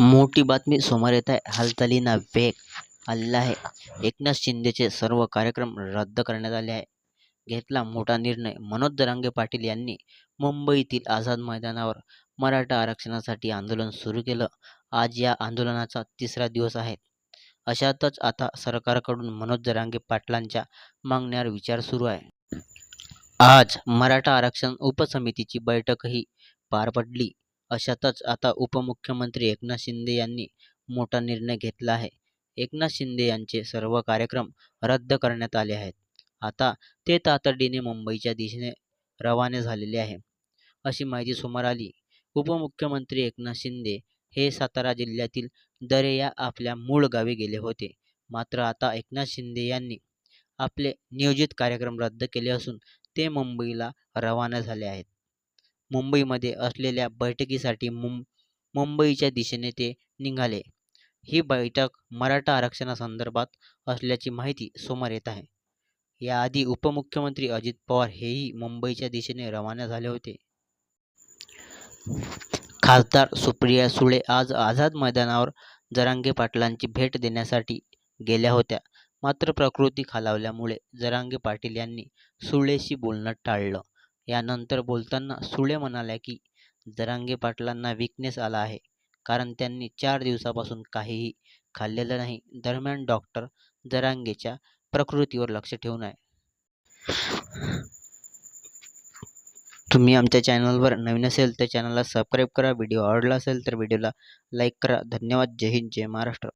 मोठी बातमी समोर येत आहे. हालचालींना वेग आलेला आहे. एकनाथ शिंदेचे सर्व कार्यक्रम रद्द करण्यात आले आहे घेतला मोठा निर्णय. मनोज दरांगे पाटील यांनी मुंबईतील आझाद मैदानावर मराठा आरक्षणासाठी आंदोलन सुरू केलं. आज या आंदोलनाचा तिसरा दिवस आहे. अशातच आता सरकारकडून मनोज दरांगे पाटलांच्या मागण्यावर विचार सुरू आहे. आज मराठा आरक्षण उपसमितीची बैठकही पार पडली. अशातच आता उपमुख्यमंत्री एकनाथ शिंदे यांनी मोठा निर्णय घेतला आहे. एकनाथ शिंदे यांचे सर्व कार्यक्रम रद्द करण्यात आले आहेत. आता ते तातडीने मुंबईच्या दिशेने रवाने झालेले आहे. अशी माहिती समोर आली. उपमुख्यमंत्री एकनाथ शिंदे हे सातारा जिल्ह्यातील दरे या आपल्या मूळ गावी गेले होते. मात्र आता एकनाथ शिंदे यांनी आपले नियोजित कार्यक्रम रद्द केले असून ते मुंबईला रवाना झाले आहेत. मुंबईमध्ये असलेल्या बैठकीसाठी मुं मुंबईच्या दिशेने ते निघाले. ही बैठक मराठा आरक्षणासंदर्भात असल्याची माहिती समोर येत आहे. याआधी उपमुख्यमंत्री अजित पवार हेही मुंबईच्या दिशेने रवाना झाले होते. खासदार सुप्रिया सुळे आज आझाद मैदानावर जरांगे पाटलांची भेट देण्यासाठी गेल्या होत्या. मात्र प्रकृती खालावल्यामुळे जरांगे पाटील यांनी सुळेशी बोलणं टाळलं. यानंतर बोलताना सुळे म्हणाल्या की जरांगे पाटलांना विकनेस आला आहे. कारण त्यांनी चार दिवसापासून काहीही खाल्लेलं नाही. दरम्यान डॉक्टर जरांगेच्या प्रकृतीवर लक्ष ठेवून आहे. तुम्ही आमच्या चॅनलवर नवीन असेल तर चॅनलला सबस्क्राईब करा. व्हिडिओ आवडला असेल तर व्हिडिओला लाईक करा. धन्यवाद. जय हिंद. जय महाराष्ट्र.